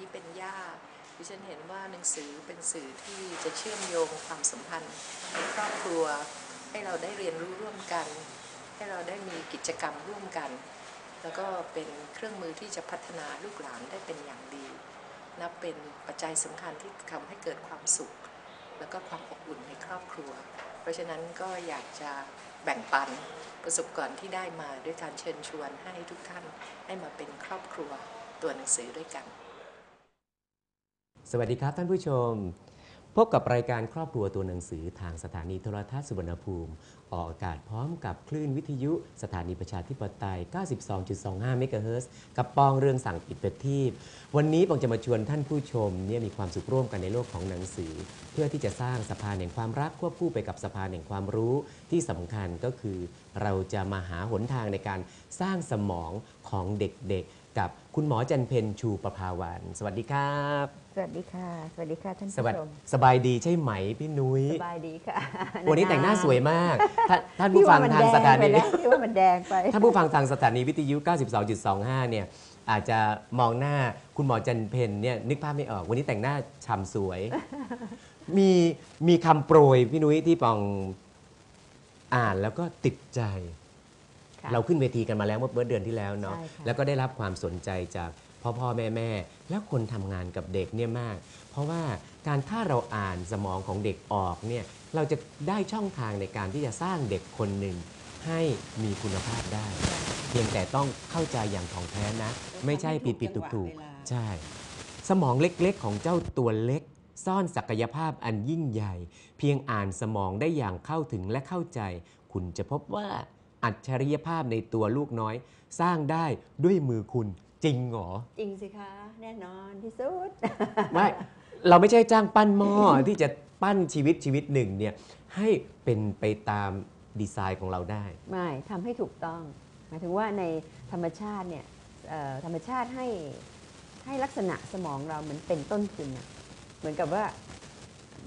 และบัดนี้เป็นย่าดิฉันเห็นว่าหนังสือเป็นสื่อที่จะเชื่อมโยงความสัมพันธ์ในครอบครัว ให้เราได้เรียนรู้ร่วมกัน ให้เราได้มีกิจกรรมร่วมกัน แล้วก็เป็นเครื่องมือที่จะพัฒนาลูกหลานได้เป็นอย่างดี นับเป็นปัจจัยสำคัญที่ทำให้เกิดความสุข แล้วก็ความอบอุ่นในครอบครัว เพราะฉะนั้นก็อยากจะแบ่งปันประสบการณ์ที่ได้มาด้วยการเชิญชวนให้ทุกท่านให้มาเป็นครอบครัวตัวหนังสือด้วยกัน สวัสดีครับท่านผู้ชม พบกับรายการครอบครัวตัวหนังสือทางสถานีโทรทัศน์สุวรรณภูมิ ออกอากาศพร้อมกับคลื่นวิทยุ สถานีประชาธิปไตย 92.25 เมกะเฮิรตซ์กับปองเรื่องสั่งปิดประทีปวันนี้ปองจะมาชวนท่านผู้ชมเนี่ยมีความสุขร่วมกันในโลกของหนังสือ เพื่อที่จะสร้างสะพานแห่งความรักควบคู่ไปกับสะพานแห่งความรู้ที่สำคัญก็คือ เราจะมาหาหนทางในการสร้างสมองของเด็กๆ กับคุณหมอจันเพนชูประภาวันสวัสดีครับ สวัสดีค่ะ สวัสดีค่ะท่านสผู้วัสชมสบายดีใช่ไหมพี่นุ้ย สบายดีค่ะวันนี้แต่งหน้าสวยมาก ท่านท่านพี่ผู้ฟัว่างมันทางแดสงถาไปนีแล้วพี่ว่ามันแดงไป ท่านผู้ฟังทางสถานีวิทยุ 92.25 เนี่ยอาจจะมองหน้าคุณหมอจันเพนเนี่ยนึกภาพไม่ออก วันนี้แต่งหน้าฉ่ำสวย มีมีคำโปรยพี่นุ้ยที่ปองอ่านแล้วก็ติดใจค่ะ เราขึ้นเวทีกันมาแล้วเมื่อเดือนที่แล้วเนาะใช่ค่ะแล้วก็ได้รับความสนใจจากพ่อพ่อแม่แม่แล้วคนทำงานกับเด็กเนี่ยมาก เพราะว่าการถ้าเราอ่านสมองของเด็กออกเนี่ยเราจะได้ช่องทางในการที่จะสร้างเด็กคนหนึ่งให้มีคุณภาพได้ เพียงแต่ต้องเข้าใจอย่างถ่องแท้นะ ไม่ใช่ผิดผิดถูกถูกๆใช่ สมองเล็กๆของเจ้าตัวเล็ก ซ่อนศักยภาพอันยิ่งใหญ่ เพียงอ่านสมองได้อย่างเข้าถึงและเข้าใจ คุณจะพบว่า อัจฉริยภาพในตัวลูกน้อย สร้างได้ด้วยมือคุณจริงเหรอ จริงสิคะ แน่นอนที่สุด ไม่เราไม่ใช่จ้างปั้นหม้อ ที่จะปั้นชีวิตชีวิตหนึ่งเนี่ยให้เป็นไปตามดีไซน์ของเราได้ ไม่ทำให้ถูกต้อง หมายถึงว่าในธรรมชาติเนี่ยเอ่อธรรมชาติให้ให้ลักษณะสมองเราเหมือนเป็นต้นทุนอะเหมือนกับว่า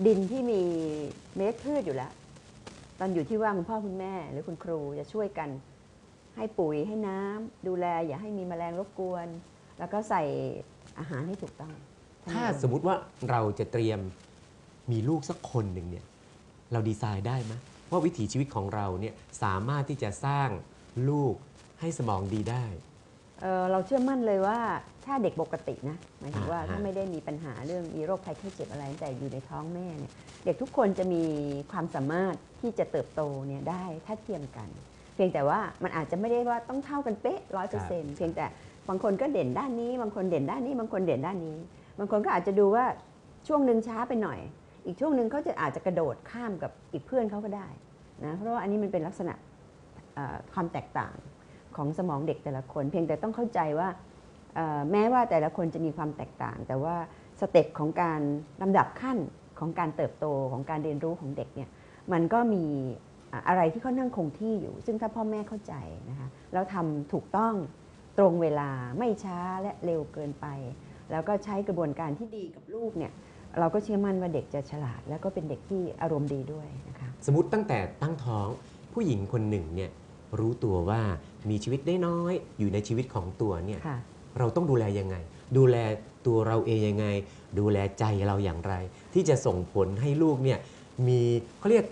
ดินที่มีเมล็ดพืชอยู่แล้ว ตอนอยู่ที่ว่าคุณพ่อคุณแม่ หรือคุณครูจะช่วยกัน ให้ปุ๋ยให้น้ำดูแลอย่าให้มีแมลงรบกวน แล้วก็ใส่อาหารให้ถูกต้องถ้าสมมุติว่าเราจะเตรียมมีลูกสักคนหนึ่งเนี่ยเราดีไซน์ได้ไหมว่าวิถีชีวิตของเราเนี่ยสามารถที่จะสร้างลูกให้สมองดีได้ เอ่อเราเชื่อมั่นเลยว่าถ้าเด็กปกตินะหมายถึงว่าอ่าฮะถ้าไม่ได้มีปัญหาเรื่องมีโรคภัยไข้เจ็บอะไรตั้งแต่อยู่ในท้องแม่เนี่ยเด็กทุกคนจะมีความสามารถที่จะเติบโตเนี่ยได้ถ้าเทียมกัน เพียงแต่ว่ามันอาจจะไม่ได้ว่าต้องเท่ากันเป๊ะร้อยเปอร์เซ็นต์เพียงแต่บางคนก็เด่นด้านนี้ บางคนเด่นด้านนี้บางคนเด่นด้านนี้ บางคนก็อาจจะดูว่าช่วงหนึ่งช้าไปหน่อย อีกช่วงหนึ่งเขาจะอาจจะกระโดดข้ามกับอีกเพื่อนเขาก็ได้นะเพราะว่าอันนี้มันเป็นลักษณะเอ่อความแตกต่าง ของสมองเด็กแต่ละคน เพียงแต่ต้องเข้าใจว่าแม้ว่าแต่ละคนจะมีความแตกต่าง แต่ว่าสเต็ปของการลำดับขั้นของการเติบโตของการเรียนรู้ของเด็กเนี่ยมันก็มีอะอะไรที่ค่อนข้างคงที่อยู่ ซึ่งถ้าพ่อแม่เข้าใจนะคะแล้วทำถูกต้องตรงเวลาไม่ช้าและเร็วเกินไป แล้วก็ใช้กระบวนการที่ดีกับลูกเนี่ยเราก็เชื่อมั่นว่าเด็กจะฉลาด แล้วก็เป็นเด็กที่อารมณ์ดีด้วยนะคะสมมติตั้งแต่ตั้งท้องผู้หญิงคนหนึ่งเนี่ย รู้ตัวว่ามีชีวิตได้น้อยๆอยู่ในชีวิตของตัวเนี่ยค่ะเราต้องดูแลยังไง ดูแลตัวเราเองยังไง ดูแลใจเราอย่างไร ที่จะส่งผลให้ลูกเนี่ยมีเขาเรียก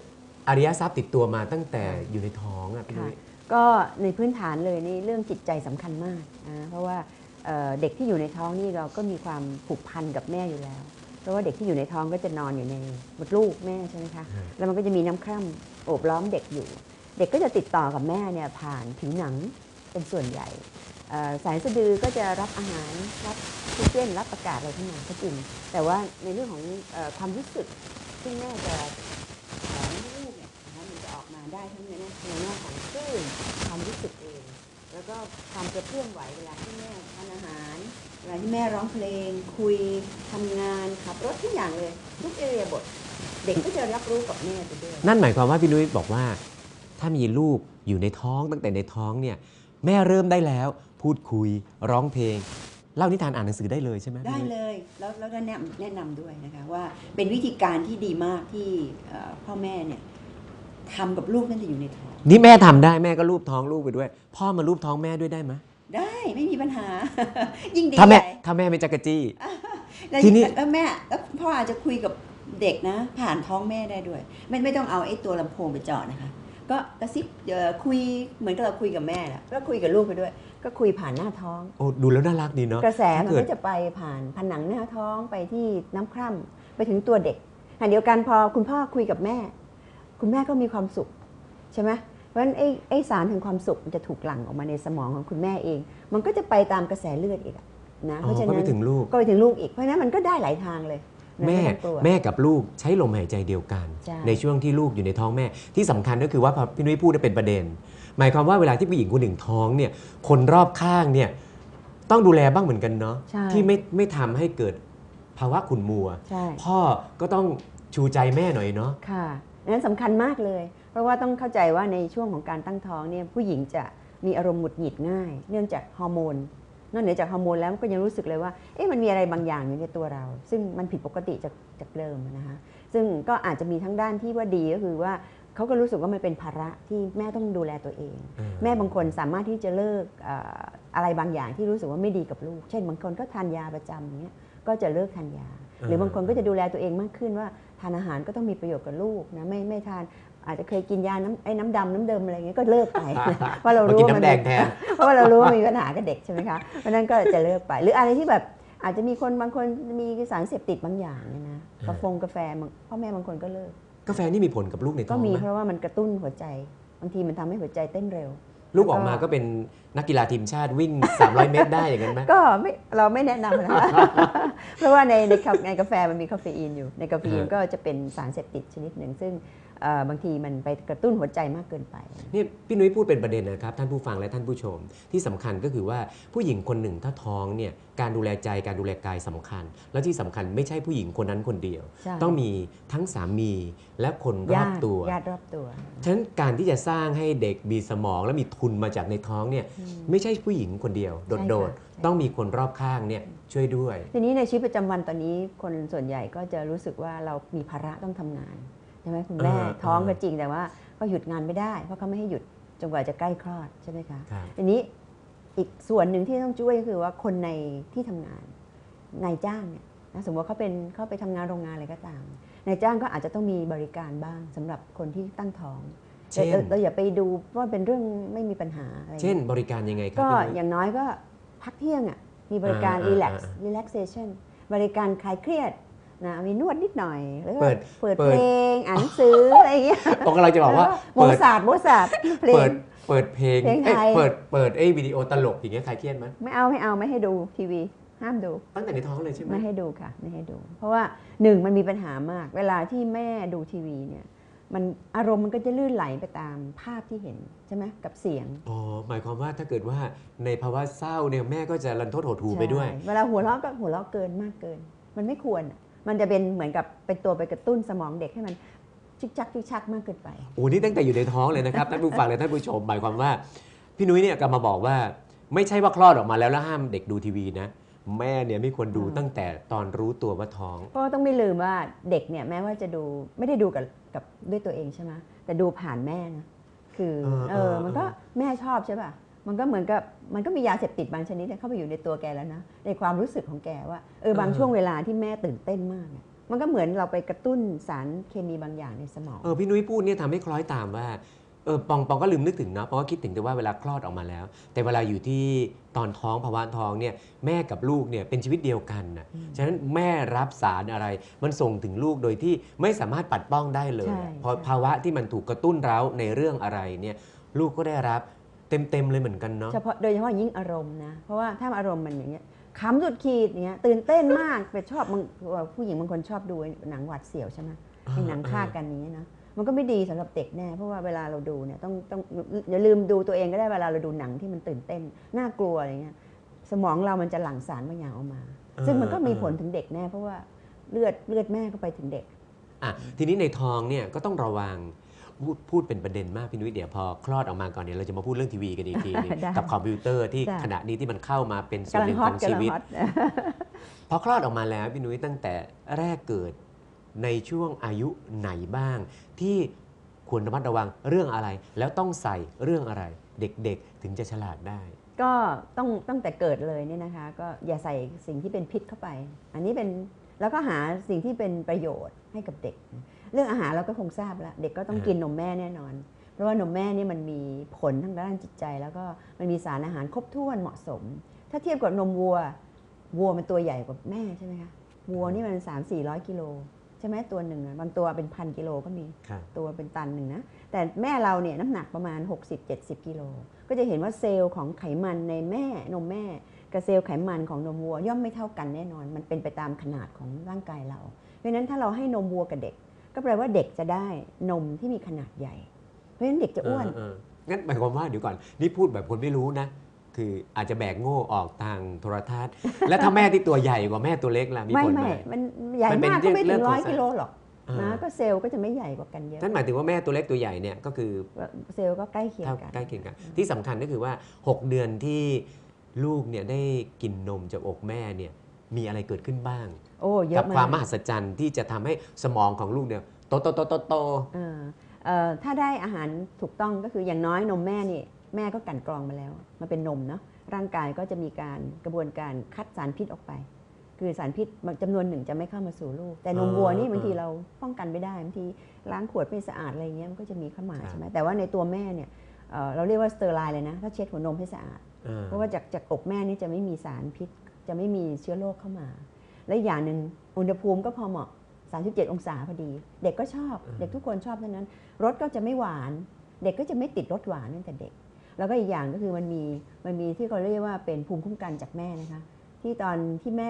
อริยทรัพย์ติดตัวมาตั้งแต่ค่ะอยู่ในท้องอะพี่นุ้ยก็ในพื้นฐานเลยนี่เรื่องจิตใจสำคัญมากนะเพราะว่าเอ่อเด็กที่อยู่ในท้องนี่เราก็มีความผูกพันกับแม่อยู่แล้ว เพราะว่าเด็กที่อยู่ในท้องก็จะนอนอยู่ในมดลูกแม่ใช่ไหมคะฮะแล้วมันก็จะมีน้ำคร่ำโอบล้อมเด็กอยู่เด็กก็จะติดต่อกับแม่เนี่ยผ่านผิวหนังเป็นส่วนใหญ่สายสะดือก็จะรับอาหารรับออกซิเจนรับอากาศอะไรทั้งนั้นก็จริงแต่ว่าในเรื่องของอความรู้สึกซึ่งแม่จะสอนลูกเนี่ยนะคะมันจะออกมาได้ทั้งในแง่ในแง่ของคลื่นความรู้สึกเอง แล้วก็ความกระเพื่อมไหวเวลาที่แม่ทานอาหารเวลาที่แม่ร้องเพลง คุยทำงานขับรถทุกอย่างเลยทุกเอเรียบท เด็กก็จะรับรู้กับแม่ไปด้วยนั่นหมายความว่าพี่นุ้ยบอกว่า ถ้ามีลูกอยู่ในท้องตั้งแต่ในท้องเนี่ยแม่เริ่มได้แล้ว พูดคุยร้องเพลงเล่านิทานอ่านหนังสือได้เลยใช่ไหมได้พี่นุ้ยเลยแล้วแล้วก็แนะแนะนำด้วยนะคะว่าเป็นวิธีการที่ดีมากที่เอ่อพ่อแม่เนี่ยทำกับลูกตั้งแต่อยู่ในท้องนี่แม่ทำได้แม่ก็รูปท้องลูกไปด้วย พ่อมารูปท้องแม่ด้วยได้ไหมได้ไม่มีปัญหา ยิ่งดีถ้าแม่ใหญ่ถ้าแม่ไม่จักรจี้แล้วทีนี้แล้วแม่แล้วพ่ออาจจะคุยกับเด็กนะ ผ่านท้องแม่ได้ด้วยไม่ไม่ต้องเอาไอ้ตัวลำโพงไปเจาะนะคะ ก็กระซิบเอ่อคุยเหมือนกับเราคุยกับแม่แหละก็คุยกับลูกไปด้วย ก็คุยผ่านหน้าท้องโอ้ดูแล้วน่ารักดีเนาะกระแสมันถ้าเกิดก็จะไปผ่านผนังหน้าท้องไปที่น้ำคร่ำไปถึงตัวเด็กขณะเดียวกันพอคุณพ่อคุยกับแม่ คุณแม่ก็มีความสุขใช่ไหมเพราะฉะนั้นไอ้ไอ้สารถึงความสุขมันจะถูกหลั่งออกมาในสมองของคุณแม่เอง มันก็จะไปตามกระแสเลือดอีกอะนะเพอ๋อราะฉะก็นั้ไปนถึงลูกก็ไปถึงลูกอีกเพราะฉะนั้นมันก็ได้หลายทางเลยนะ แม่ไต้องกลัวแม่กับลูกใช้ลมหายใจเดียวกันใช่ในช่วงที่ลูกอยู่ในท้องแม่ ที่สำคัญก็คือว่าพอพี่นุ้ยพูดได้เป็นประเด็น หมายความว่าเวลาที่ผู้หญิงคนหนึ่งท้องเนี่ยคนรอบข้างเนี่ยต้องดูแลบ้างเหมือนกันเนาะใช่ที่ไม่ไม่ทำให้เกิดภาวะขุ่นมัวใช่พ่อก็ต้องชูใจแม่หน่อยเนาะค่ะนั้นสำคัญมากเลย เพราะว่าต้องเข้าใจว่าในช่วงของการตั้งท้องเนี่ยผู้หญิงจะมีอารมณ์หงุดหงิดง่าย เนื่องจากฮอร์โมน นอกเหนือจากฮอร์โมนแล้วก็ยังรู้สึกเลยว่าเอ๊ะมันมีอะไรบางอย่างอยู่ในตัวเรา ซึ่งมันผิดปกติจากจากเดิมนะคะซึ่งก็อาจจะมีทั้งด้านที่ว่าดีก็คือว่าเขาก็รู้สึกว่ามันเป็นภาระที่แม่ต้องดูแลตัวเอง แม่บางคนสามารถที่จะเลิกเอ่ออะไรบางอย่างที่รู้สึกว่าไม่ดีกับลูก เช่น บางคนก็ทานยาประจำอย่างเงี้ยก็จะเลิกทานยา หรือบางคนก็จะดูแลตัวเองมากขึ้นว่าทานอาหารก็ต้องมีประโยชน์กับลูกนะไม่ไม่ทาน อาจจะเคยกินยาน้ำไอ้น้ำดำน้ำเดิมอะไรเงี้ยก็เลิกไปเพราะเรามารู้กินว่ามัน้ำแดงแทนเพราะว่าเรารู้ว่ามีปัญหากับเด็กใช่ไหมคะเพราะฉะนั้นก็จะเลิกไป หรืออะไรที่แบบอาจจะมีคนบางคนมีสารเสพติดบางอย่างเนี่ยนะอ่ากาแฟกาแฟบางพ่อแม่บางคนก็เลิกกาแฟนี่มีผลกับลูกในท้ก็องมีไหมเพราะว่ามันกระตุ้นหัวใจ บางทีมันทำให้หัวใจเต้นเร็ว ลูกออกมาก็เป็นนักกีฬาทีมชาติวิ่ง 300 เมตรได้อย่างนั้นไหมก็ไม่เราไม่แนะนำนะคะเพราะว่าในในกาในกาแฟมันมีคาเฟอีนอยู่ในกาแฟอีนฮะก็จะเป็นสารเสพติดชนิดหนึ่ง ซึ่งเอ่อ บางทีมันไปกระตุ้นหัวใจมากเกินไป นี่พี่นุ้ยพูดเป็นประเด็นนะครับ ท่านผู้ฟังและท่านผู้ชม ที่สำคัญก็คือว่าผู้หญิงคนหนึ่งถ้าท้องเนี่ยการดูแลใจการดูแลกายสำคัญ แล้วที่สำคัญไม่ใช่ผู้หญิงคนนั้นคนเดียวใช่ต้องมีทั้งสามีและคนรอญาบติตัวญาติรอบตัวฉะนั้นการที่จะสร้างให้เด็กมีสมองและมีทุนมาจากในท้องเนี่ยไม่ใช่ผู้หญิงคนเดียวใช่ค่ะโดดใช่ๆต้องมีคนรอบข้างเนี่ยช่วยด้วย ทีนี้ในชีวิตประจำวันตอนนี้คนส่วนใหญ่ก็จะรู้สึกว่าเรามีภาระต้องทำงาน ใช่ไหมคุณแม่อ่าท้องอ่าก็จริงแต่ว่าก็หยุดงานไม่ได้ เพราะเขาไม่ให้หยุดจนกว่าจะใกล้คลอดใช่ไหมคะ ครับทีนี้อีกส่วนหนึ่งที่ต้องช่วยก็คือว่าคนในที่ทำงานนายจ้างเนี่ยนะสมมติว่าเขาเป็นเขาไปทำงานโรงงานอะไรก็ตามนายจ้างก็อาจจะต้องมีบริการบ้างสำหรับคนที่ตั้งท้องเช่น เราเราอย่าไปดูว่าเป็นเรื่องไม่มีปัญหาอะไรเช่นบริการยังไงครัก็พี่นุ้ยอย่างน้อยก็พักเที่ยงอะมีบริการอ่า relax อ่า relaxation บริการคลายเครียด นะมีนวดนิดหน่อยแล้วก็เปิดเปิดเปิดเพลงอ่านหนังสืออะไรอย่างเงี้ยผมกำลังจะบอกว่าโมเปิดซาร์ทโมซาร์ทเพลเปิงดเปิดเพลงเพลงเอ้ยไทยเปิดเปิดไอ้วิดีโอตลกอย่างเงี้ยใครเครียดไหมไม่เอาไม่เอาไม่ให้ดูทีวีห้ามดูตั้งแต่ในท้องเลยใช่ไหมไม่ให้ดูค่ะไม่ให้ดู เพราะว่าหนึ่งมันมีปัญหามาก เวลาที่แม่ดูทีวีเนี่ยมันอารมณ์มันก็จะลื่นไหลไปตามภาพที่เห็นใช่ไหมกับเสียงอ๋อหมายความว่าถ้าเกิดว่าในภาวะเศร้าเนี่ยแม่ก็จะรันทดหดหูไปด้วยใช่เวลาหัวเราะก็หัวเราะเกินมากเกิน มันไม่ควรอะ มันจะเป็นเหมือนกับเป็นตัวไปกระตุ้นสมองเด็กให้มันชิกชักชิกชักมากเกินไปโอ้นี่ตั้งแต่อยู่ในท้องเลยนะครับท่านผู้ฟังและท่านผู้ชมหมายความว่า พี่นุ้ยเนี่ยกำมาบอกว่า ไม่ใช่ว่าคลอดออกมาแล้วแล้วห้ามเด็กดูทีวีนะแม่เนี่ยไม่ควรดูอืมตั้งแต่ตอนรู้ตัวว่าท้องเพราะว่าต้องไม่ลืมว่าเด็กเนี่ยแม้ว่าจะดูไม่ได้ดูกับกับด้วยตัวเองใช่ไหมแต่ดูผ่านแม่นะคือเออเอเอออมันก็แม่ชอบใช่ป่ะ มันก็เหมือนกับมันก็มียาเสพติดบางชนิดเนี่ยเข้าไปอยู่ในตัวแกแล้วนะในความรู้สึกของแกว่าเออบางช่วงเวลาที่แม่ตื่นเต้นมากเนี่ยมันก็เหมือนเราไปกระตุ้นสารเคมีบางอย่างในสมองเออพี่นุ้ยพูดเนี่ยทำให้คล้อยตามว่าเออปองปองก็ลืมนึกถึงเนาะเพราะว่าคิดถึงแต่ว่าเวลาคลอดออกมาแล้ว แต่เวลาอยู่ที่ตอนท้องภาวะท้องเนี่ยแม่กับลูกเนี่ยเป็นชีวิตเดียวกันนะฉะนั้นแม่รับสารอะไร มันส่งถึงลูกโดยที่ไม่สามารถปัดป้องได้เลยใช่พอใช่ภาวะที่มันถูกกระตุ้นเร้าในเรื่องอะไรเนี่ยลูกก็ได้รับ เต็มๆเลยเหมือนกันเนาะเฉพาะโดยเฉพาะยิ่งอารมณ์นะ เพราะว่าถ้าอารมณ์มันอย่างเงี้ยขำสุดขีดอย่างเงี้ยตื่นเต้นมากไปชอบบางผู้หญิงบางคนชอบดูหนังหวาดเสียวใช่ไหมไอ้หนังฆ่ากันนี้นะมันก็ไม่ดีสำหรับเด็กแน่เพราะว่าเวลาเราดูเนี่ยต้องต้องอย่าลืมดูตัวเองก็ได้เวลาเราดูหนังที่มันตื่นเต้นน่ากลัวอะไรเงี้ยสมองเรามันจะหลั่งสารบางอย่างออกมา ซึ่งมันก็มีผลถึงเด็กแน่เพราะว่าเลือดเลือดแม่ก็ไปถึงเด็กอะทีนี้ในท้องเนี่ยก็ต้องระวัง พูดพูดเป็นประเด็นมากพี่นุ้ยเดี๋ยวพอคลอดออกมาก่อนเนี่ยเราจะมาพูดเรื่องทีวีกันอีกทีหนึงได้กับคอมพิวเตอร์ที่ได้ ขณะนี้ที่มันเข้ามาเป็นส่วนกำหลังนึ่งฮอขตองกำชีลังวิตฮอต พอคลอดออกมาแล้วพี่นุ้ยตั้งแต่แรกเกิดในช่วงอายุไหนบ้าง ที่ควรระมัดระวังเรื่องอะไร แล้วต้องใส่เรื่องอะไร เด็กๆถึงจะฉลาดได้ ก็ต้องตั้งแต่เกิดเลยเนี่ยนะคะ ก็อย่าใส่สิ่งที่เป็นพิษเข้าไป อันนี้เป็นแล้วก็หาสิ่งที่เป็นประโยชน์ให้กับเด็ก เรื่องอาหารเราก็คงทราบแล้ว เด็กก็ต้องอ่าฮะกินนมแม่แน่นอน เพราะว่านมแม่นี่มันมีผลทางด้านจิตใจ แล้วก็มันมีสารอาหารครบถ้วนเหมาะสม ถ้าเทียบกับนมวัว วัวมันตัวใหญ่กว่าแม่ใช่ไหมคะวัวนี่มัน3 4 0 0กิโลใช่ไหมตัวหนึ่งอะบางตัวเป็นพันกิโลก็มีครับตัวเป็นตันหนึ่งนะแต่แม่เราเนี่ยน้ำหนักประมาณ 60-70 กิโลก็จะเห็นว่าเซลล์ของไขมันในแม่นมแม่กับเซลล์ไขมันของนมวัวย่อมไม่เท่ากันแน่นอน มันเป็นไปตามขนาดของร่างกายเรา เพราะฉะนั้นถ้าเราให้นมวัวกับเด็ก ก็แปลว่าเด็กจะได้นมที่มีขนาดใหญ่ เพราะฉะนั้นเด็กจะอ้วนเเงั้นหมายความว่าเดี๋ยวก่อน นี่พูดแบบคนไม่รู้นะ คืออาจจะแบกโง่ออกทางโทรทัศน์ และถ้าแม่ที่ตัวใหญ่กว่าแม่ตัวเล็กล่ะมีไม่ผลไหมไม่มันใหญ่มันเป็นมากก็ไม่เรื่ถึองงของร้อยสารกิโลหรอกอ่านะก็เซลล์ก็จะไม่ใหญ่กว่ากันเยอะนั่นหมายถึงว่าแม่ตัวเล็กตัวใหญ่เนี่ยก็คือเซลล์ก็ใกล้เคียงเท่ากันใกล้เคียงกัน ที่สำคัญก็คือว่า 6 เดือนที่ลูกเนี่ยได้กินนมจากอกแม่เนี่ยมีอะไรเกิดขึ้นบ้าง โอ้เยกัอะความมมากหัศจรรย์ที่จะทำให้สมองของลูกเนี่ยโตโตโตโตโต เออเอ่อถ้าได้อาหารถูกต้องก็คืออย่างน้อยนมแม่นี่แม่ก็กลั่นกรองมาแล้วมันเป็นนมเนาะร่างกายก็จะมีการกระบวนการคัดสารพิษออกไป คือสารพิษบางจำนวนหนึ่งจะไม่เข้ามาสู่ลูก แต่นมวัวนี่บางทีเราป้องกันไม่ได้บางทีล้างขวดไม่สะอาดอะไรเงี้ยมันก็จะมีเข้ามาใช่ไหมแต่ว่าในตัวแม่เนี่ยเอ่อเราเรียกว่าสเตอร์ไลน์เลยนะถ้าเช็ดหัวนมให้สะอาดอ่าเพราะว่าจากจากอกแม่นี่จะไม่มีสารพิษ จะไม่มีเชื้อโรคเข้ามา และอีกอย่างหนึ่งอุณหภูมิก็พอเหมาะ 37 องศาพอดี เด็กก็ชอบ เด็กทุกคนชอบเท่านั้น รสก็จะไม่หวาน เด็กก็จะไม่ติดรสหวานตั้งแต่เด็ก แล้วก็อีกอย่างก็คือมันมีมันมีที่เขาเรียกว่าเป็นภูมิคุ้มกันจากแม่นะคะ ที่ตอนที่แม่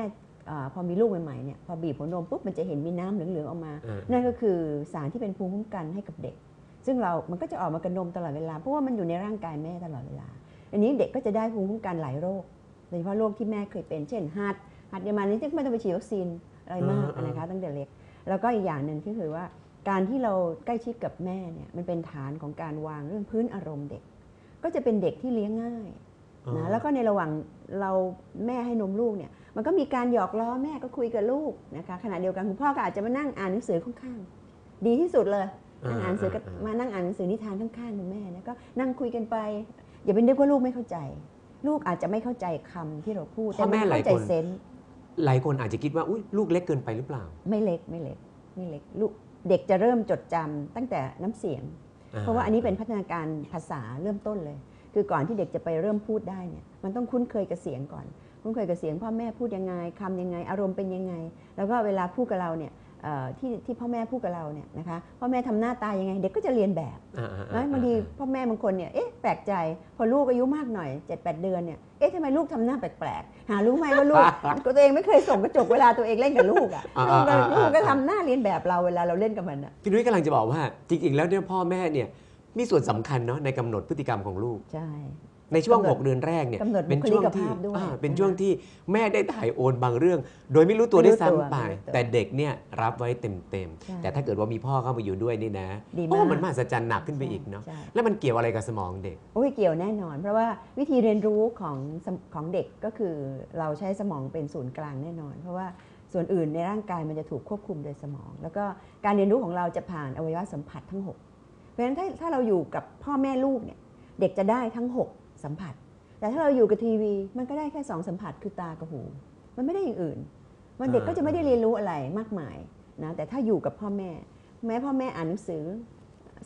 อาพอมีลูกใหม่ๆเนี่ยพอบีบหัวนมปุ๊บมันจะเห็นมีน้ำเหลืองๆออกมาอ่านั่นก็คือสารที่เป็นภูมิคุ้มกันให้กับเด็ก ซึ่งเรา มันก็จะออกมากับนมตลอดเวลา เพราะว่ามันอยู่ในร่างกายแม่ตลอดเวลา อันนี้เด็กก็จะได้ภูมิคุ้มกันหลายโรค โดยเฉพาะโรคที่แม่เคยเป็น เช่นหัด หัดเยามานี้ที่ไม่ต้องไปฉีดวัคซีนอะไรมากอ่าๆนะคะตั้งแต่เล็ก แล้วก็อีกอย่างหนึ่งที่คือว่า การที่เราใกล้ชิดกับแม่เนี่ยมันเป็นฐานของการวางเรื่องพื้นอารมณ์เด็ก ก็จะเป็นเด็กที่เลี้ยงง่ายนะแล้วก็ในระหว่างเราแม่ให้นมลูกเนี่ยมันก็มีการหยอกล้อแม่ก็คุยกับลูกนะคะขณะเดียวกันคุณพ่อก็อาจจะมานั่งอ่านหนังสือข้างๆดีที่สุดเลยนั่งอ่านหนังสือกับมานั่งอ่านหนังสือนิทานข้างๆคุณแม่นะก็นั่งคุยกันไป อย่าไปนึกว่าลูกไม่เข้าใจ ลูกอาจจะไม่เข้าใจคำที่เราพูดแต่มันเข้าใจเซนส์ หลายคนอาจจะคิดว่าอุ้ยลูกเล็กเกินไปหรือเปล่า ไม่เล็กไม่เล็กไม่เล็กลูกเด็กจะเริ่มจดจำตั้งแต่น้ำเสียง เพราะว่าอันนี้เป็นพัฒนาการภาษาเริ่มต้นเลย คือก่อนที่เด็กจะไปเริ่มพูดได้เนี่ยมันต้องคุ้นเคยกับเสียงก่อน คุ้นเคยกับเสียงพ่อแม่พูดยังไงคำยังไง อารมณ์เป็นยังไง แล้วก็เวลาพูดกับเราเนี่ยเอ่อ ที่ที่พ่อแม่พูดกับเราเนี่ยนะคะพ่อแม่ทำหน้าตายังไง เด็กก็จะเรียนแบบอ่าๆๆนะบางทีพ่อแม่บางคนเนี่ยเอ๊ะแปลกใจ พอลูกอายุมากหน่อย7-8เดือนเนี่ยเอ๊ะทำไมลูกทำหน้าแปลกๆหารู้ไหมว่าลูกตัวเองไม่เคยส่งกระจกเวลาตัวเองเล่นกับลูกอะอ่าลูกก็ๆๆๆลูกก็ทำหน้าเรียนแบบเราเวลาเราเล่นกับมันอะพี่นุ้ยกำลังจะบอกว่า จริงๆแล้วเนี่ยพ่อแม่เนี่ยมีส่วนสำคัญเนาะในกำหนดพฤติกรรมของลูกใช่ ในช่วงกำหนด6เดือนแรกเนี่ยกำหนดเป็นช่วงที่บุคลิกภาพด้วยอ่าเป็นนะคะช่วงที่แม่ได้ถ่ายโอนบางเรื่อง โดยไม่รู้ตัวไม่รู้ด้วยซ้ำไป ตัวไม่รู้ตัวแต่เด็กเนี่ยรับไว้เต็มใช่ๆ แต่ถ้าเกิดว่ามีพ่อเข้ามาอยู่ด้วยนี่นะดีมาก โอ้มันมหัศจรรย์หนักขึ้นไปอีกเนาะใช่แล้วมันเกี่ยวอะไรกับสมองเด็ก โอ้ยเกี่ยวแน่นอน เพราะว่าวิธีเรียนรู้ของสมของเด็กก็คือเราใช้สมองเป็นศูนย์กลางแน่นอน เพราะว่าส่วนอื่นในร่างกายมันจะถูกควบคุมโดยสมอง แล้วก็การเรียนรู้ของเราจะผ่านอวัยวะสัมผัสทั้ง 6 เพราะฉะนั้นถ้าถ้าเราอยู่กับพ่อแม่ลูกเนี่ยเด็กจะได้ทั้ง 6 สัมผัส แต่ถ้าเราอยู่กับทีวี มันก็ได้แค่2สัมผัสคือตากับหู มันไม่ได้อย่างอื่น มันเด็กก็จะไม่ได้เรียนรู้อะไรมากมายนะแต่ถ้าอยู่กับพ่อแม่ แม้พ่อแม่อ่านหนังสือ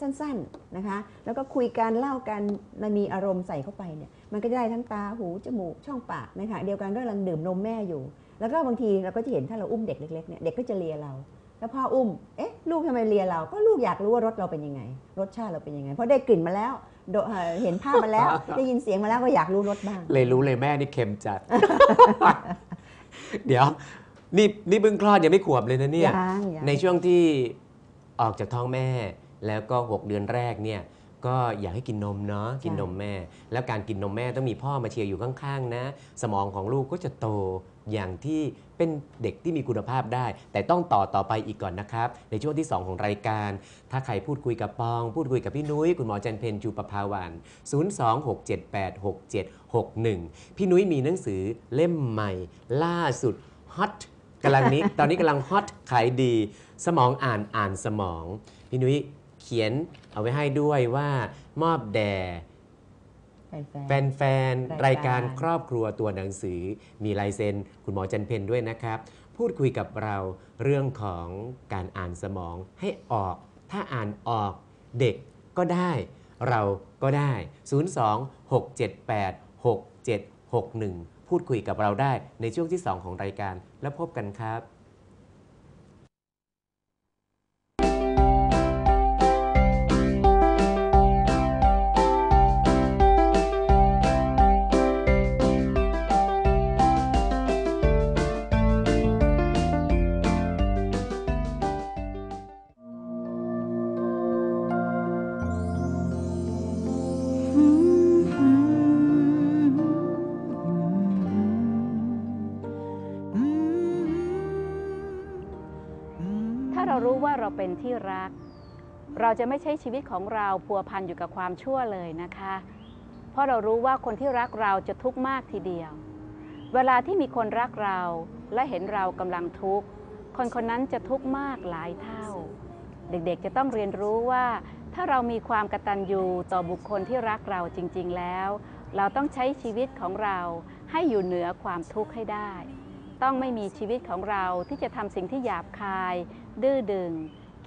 สั้นๆนะคะ แล้วก็คุยกันเล่ากันมันมีอารมณ์ใส่เข้าไปเนี่ย มันก็จะได้ทั้งตาหูจมูกช่องปากนะคะเดียวกันก็กำลังดื่มนมแม่อยู่ แล้วก็บางทีเราก็จะเห็นถ้าเราอุ้มเด็กเล็กๆเนี่ยเด็กก็จะเลียเรา แล้วพ่ออุ้ม เอ๊ะ ลูกทำไมเลียเราก็ลูกอยากรู้ว่ารสเราเป็นยังไง รสชาติเราเป็นยังไง เพราะได้กลิ่นมาแล้วโดเอ่อเห็นภาพมาแล้ว ได้ยินเสียงมาแล้วก็อยากรู้รสบ้าง เลยรู้เลยแม่นี่เค็มจัด เดี๋ยว นี่นี่เพิ่งคลอดยังไม่ขวบเลยนะเนี่ย ยังยัง ในช่วงที่ออกจากท้องแม่ แล้วก็ 6 เดือนแรกเนี่ย ก็อยากให้กินนมเนาะกินนมแม่ แล้วการกินนมแม่ต้องมีพ่อมาเชียร์อยู่ข้างๆนะ สมองของลูกก็จะโต อย่างที่เป็นเด็กที่มีคุณภาพได้ แต่ต้องต่อต่อไปอีกก่อนนะครับ ในช่วงที่ 2 ของรายการ ถ้าใครพูดคุยกับปอง พูดคุยกับพี่นุ้ย คุณหมอจันเพนจูปภาวัน 026786761 พี่นุ้ยมีหนังสือเล่มใหม่ ล่าสุดฮอตกำลังนี้ ตอนนี้กำลังฮอตขายดี สมองอ่านอ่านสมอง พี่นุ้ยเขียนเอาไว้ให้ด้วยว่ามอบแด่ แฟแฟนแฟนๆรายการครอบครัวตัวหนังสือ มีลายเซ็นคุณหมอจันเพนด้วยนะครับ พูดคุยกับเราเรื่องของการอ่านสมองให้ออก ถ้าอ่านออกเด็กก็ได้ เราก็ได้ 02-678-6761 พูดคุยกับเราได้ในช่วงที่ 2 ของรายการแล้วพบกันครับ เราเราเป็นที่รัก เราจะไม่ใช้ชีวิตของเราพัวพันอยู่กับความชั่วเลยนะคะ เพราะเรารู้ว่าคนที่รักเราจะทุกข์มากทีเดียว เวลาที่มีคนรักเราและเห็นเรากำลังทุกข์คนคนนั้นจะทุกข์มากหลายเท่า เด็กๆจะต้องเรียนรู้ว่าถ้าเรามีความกตัญญูต่อบุคคลที่รักเราจริง ๆ แล้ว เราต้องใช้ชีวิตของเราให้อยู่เหนือความทุกข์ให้ได้ ต้องไม่มีชีวิตของเราที่จะทำสิ่งที่หยาบคาย ดื้อดึง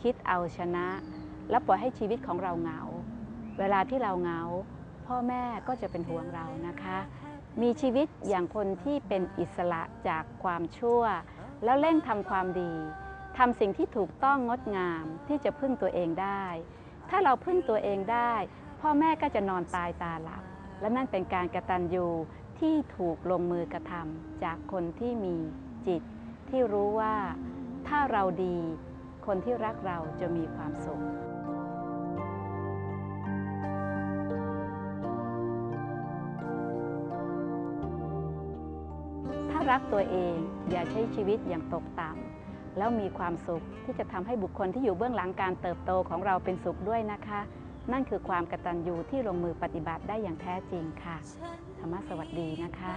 คิดเอาชนะ และปล่อยให้ชีวิตของเราเหงา เวลาที่เราเหงา พ่อแม่ก็จะเป็นห่วงเรานะคะ มีชีวิตอย่างคนที่เป็นอิสระจากความชั่ว แล้วเร่งทำความดีทำสิ่งที่ถูกต้องงดงามที่จะพึ่งตัวเองได้ ถ้าเราพึ่งตัวเองได้ พ่อแม่ก็จะนอนตายตาหลับ และนั่นเป็นการกระตันยู ที่ถูกลงมือกระทำจากคนที่มีจิต ที่รู้ว่าถ้าเราดี คนที่รักเราจะมีความสุขถ้ารักตัวเองอย่าใช้ชีวิตอย่างตกต่ำแล้วมีความสุขที่จะทำให้บุคคลที่อยู่เบื้องหลังการเติบโตของเราเป็นสุขด้วยนะคะ นั่นคือความกตัญญูที่ลงมือปฏิบัติได้อย่างแท้จริงค่ะ ธรรมะสวัสดีนะคะ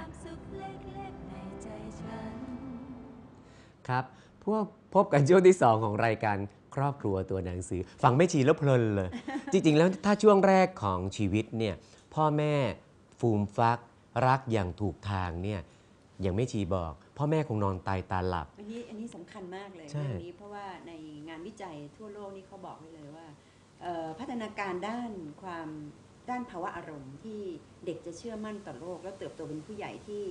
ครับพวกพบกันช่วงที่ 2 ของรายการครอบครัวตัวหนังสือ ฟังไม่ชีแล้วเพลินเลย จริง ๆ แล้วถ้าช่วงแรกของชีวิตเนี่ยพ่อแม่ฟูมฟัก รักอย่างถูกทางเนี่ยอย่างไม่ชีบอก พ่อแม่คงนอนตายตาหลับ อันนี้อันนี้สำคัญมากเลยใช่เรื่องนี้เพราะว่าในงานวิจัยทั่วโลกนี่เขาบอกไว้เลยว่าเอ่อ พัฒนาการด้านความด้านภาวะอารมณ์ที่เด็กจะเชื่อมั่นต่อโลก แล้วเติบโตเป็นผู้ใหญ่ที่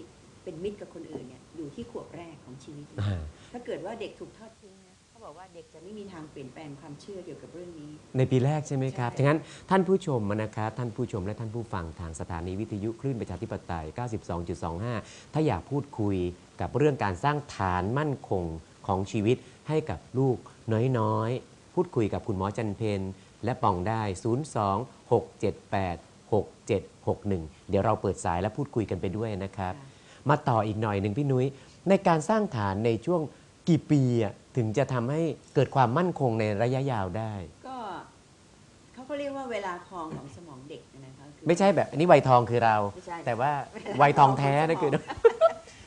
เป็นมิตรกับคนอื่นเนี่ยอยู่ที่ขวบแรกของชีวิตอ่าถ้าเกิดว่าเด็กถูกทอดทิ้งนะเขาบอกว่าเด็กจะไม่มีทางเปลี่ยนแปลงความเชื่อเกี่ยวกับเรื่องนี้ ในปีแรกใช่ไหมครับใช่ฉะนั้นท่านผู้ชมนะครับท่านผู้ชมและท่านผู้ฟังทางสถานีวิทยุคลื่นประชาธิปไตย 92.25 ถ้าอยากพูดคุยกับเรื่องการสร้างฐานมั่นคงของชีวิตให้กับลูกน้อยๆ พูดคุยกับคุณหมอจันเพน และปองได้ 02-678-6761 เดี๋ยวเราเปิดสายและพูดคุยกันไปด้วยนะครับ มาต่ออีกหน่อยหนึ่งพี่นุ้ย ในการสร้างฐานในช่วงกี่ปีอะถึงจะทำให้เกิดความมั่นคงในระยะยาวได้ ก็เขาก็เรียกว่าเวลาทองของสมองเด็กนะคะคือ ไม่ใช่แบบอันนี้วัยทองคือเรา ไม่ใช่ แต่ว่าวัยทองแท้นั่นคือ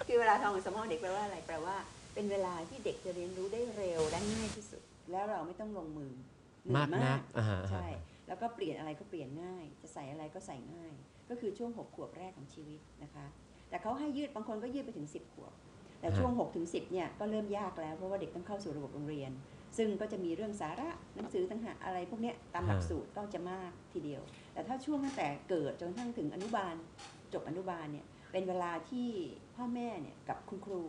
คือเวลาทองของสมองเด็กแปลว่าอะไรแปลว่า เป็นเวลาที่เด็กจะเรียนรู้ได้เร็วและง่ายที่สุด แล้วเราไม่ต้องลงมือเหนื่อย มากนักอ่าฮะใช่แล้วก็เปลี่ยนอะไรก็เปลี่ยนง่าย จะใส่อะไรก็ใส่ง่าย ก็คือช่วง 6 ขวบแรกของชีวิตนะคะ แต่เขาให้ยืดบางคนก็ยืดไปถึง 10 ขวบ แต่ช่วง6ถึง10เนี่ยก็เริ่มยากแล้วเพราะว่าเด็กต้องเข้าสู่ระบบโรงเรียน ซึ่งก็จะมีเรื่องสาระหนังสือต่างหากอะไรพวกเนี้ยตามหลักสูตรก็จะมากทีเดียว แต่ถ้าช่วงตั้งแต่เกิดจนกระทั่งถึงอนุบาล จบอนุบาลเนี่ยเป็นเวลาที่พ่อแม่เนี่ยกับคุณครู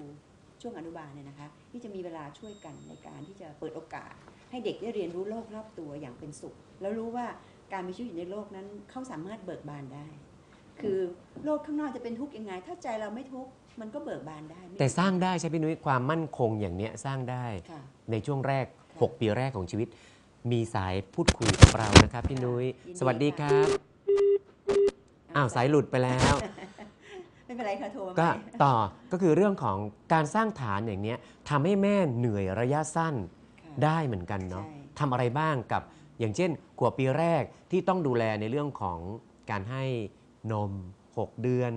ช่วงอนุบาลเนี่ยนะคะ ที่จะมีเวลาช่วยกันในการที่จะเปิดโอกาส ให้เด็กได้เรียนรู้โลกรอบตัวอย่างเป็นสุข แล้วรู้ว่าการมีชีวิตอยู่ในโลกนั้นเขาสามารถเบิกบานได้ คือโลกข้างนอกจะเป็นทุกข์ยังไง ถ้าใจเราไม่ทุกข์มันก็เบิกบานได้ไม่แต่สร้างได้ใช่พี่นุ้ยความมั่นคงอย่างเนี้ยสร้างได้ค่ะในช่วงแรกค่ะ6ปีแรกของชีวิต มีสายพูดคุยกับเรานะครับพี่นุ้ยยินดีสวัสดีคค่ะรับอ้าวสายหลุดไปแล้วไม่เป็นไรค่ะโทรมาก็ใหม่ต่อก็คือเรื่องของการสร้างฐานอย่างเนี้ยทำให้แม่เหนื่อยระยะสั้นค่ะ ได้เหมือนกันเนาะใช่ทำอะไรบ้างกับอย่างเช่นขวบปีแรกที่ต้องดูแลในเรื่องของการให้นม 6 เดือน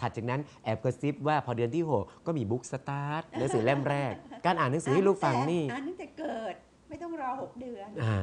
ถัดจากนั้นแอบกระซิบว่าพอเดือนที่ 6 ก็มีบุ๊กสตาร์ทหนังสือเล่มแรก การอ่านหนังสือให้ลูกฟังนี่ อ่านตั้งแต่เกิดไม่ต้องรอ 6 เดือนอ่า